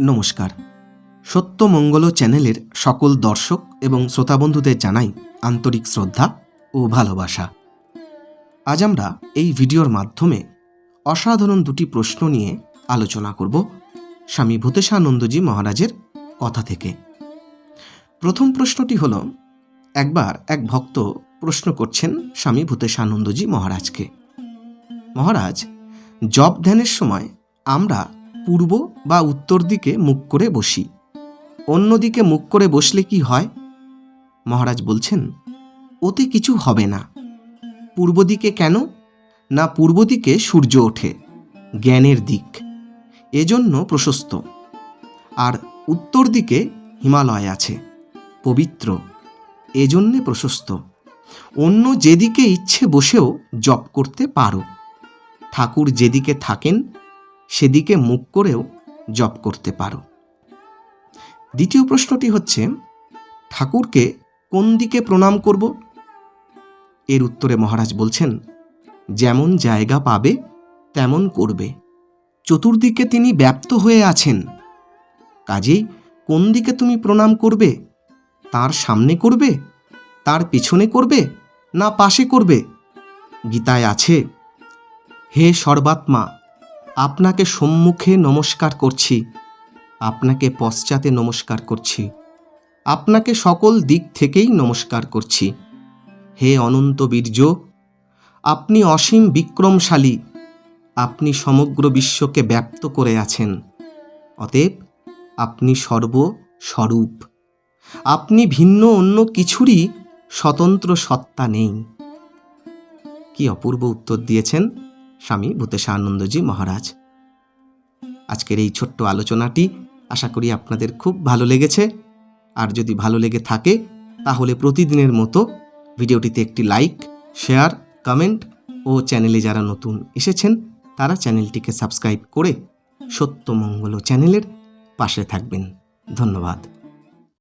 নমস্কার। সত্যমঙ্গল চ্যানেলের সকল দর্শক এবং শ্রোতাবন্ধুদের জানাই আন্তরিক শ্রদ্ধা ও ভালোবাসা। আজ আমরা এই ভিডিওর মাধ্যমে অসাধারণ দুটি প্রশ্ন নিয়ে আলোচনা করব স্বামী ভূতেশানন্দজি মহারাজের কথা থেকে। প্রথম প্রশ্নটি হল, একবার এক ভক্ত প্রশ্ন করছেন স্বামী ভূতেশানন্দজি মহারাজকে। মহারাজ জব ধ্যানের সময় আমরা পূর্ব বা উত্তর দিকে মুখ করে বসি। অন্যদিকে মুখ করে বসলে কি হয়? মহারাজ বলছেন, ওতে কিছু হবে না। পূর্ব দিকে কেন? না পূর্ব দিকে সূর্য ওঠে, জ্ঞানের দিক। এজন্য প্রশস্ত। আর উত্তর দিকে হিমালয় আছে, পবিত্র। এজন্যে প্রশস্ত। অন্য যেদিকে ইচ্ছে বসেও জপ করতে পারো। ঠাকুর যেদিকে থাকেন সেদিকে মুখ করেও জপ করতে পারো। দ্বিতীয় প্রশ্নটি হচ্ছে, ঠাকুরকে কোন দিকে প্রণাম করব? এর উত্তরে মহারাজ বলছেন, যেমন জায়গা পাবে, তেমন করবে। চতুর্দিকে তিনি ব্যপ্ত হয়ে আছেন। কাজেই কোন দিকে তুমি প্রণাম করবে? তার সামনে করবে? তার পিছনে করবে? না পাশে করবে? গীতায় আছে, হে সর্বাত্মা আপনাকে সম্মুখে নমস্কার করছি। আপনাকে পশ্চাতে নমস্কার করছি। আপনাকে সকল দিক থেকেই নমস্কার করছি। হে অনন্ত বীর্য, আপনি অসীম বিক্রমশালী। আপনি সমগ্র বিশ্বকে ব্যপ্ত করে আছেন। অতএব আপনি সর্বস্বরূপ আপনি ভিন্ন অন্য কিছুরই স্বতন্ত্র সত্তা নেই। কি অপূর্ব উত্তর দিয়েছেন? স্বামী ভূতেশানন্দজি মহারাজ। আজকের এই ছোট্ট আলোচনাটি আশা করি আপনাদের খুব ভালো লেগেছে। আর যদি ভালো লেগে থাকে, তাহলে প্রতিদিনের মতো ভিডিওটিতে একটি লাইক, শেয়ার, কমেন্ট ও চ্যানেলে যারা নতুন এসেছেন, তারা চ্যানেলটিকে সাবস্ক্রাইব করে সত্যমঙ্গল চ্যানেলের পাশে থাকবেন। ধন্যবাদ।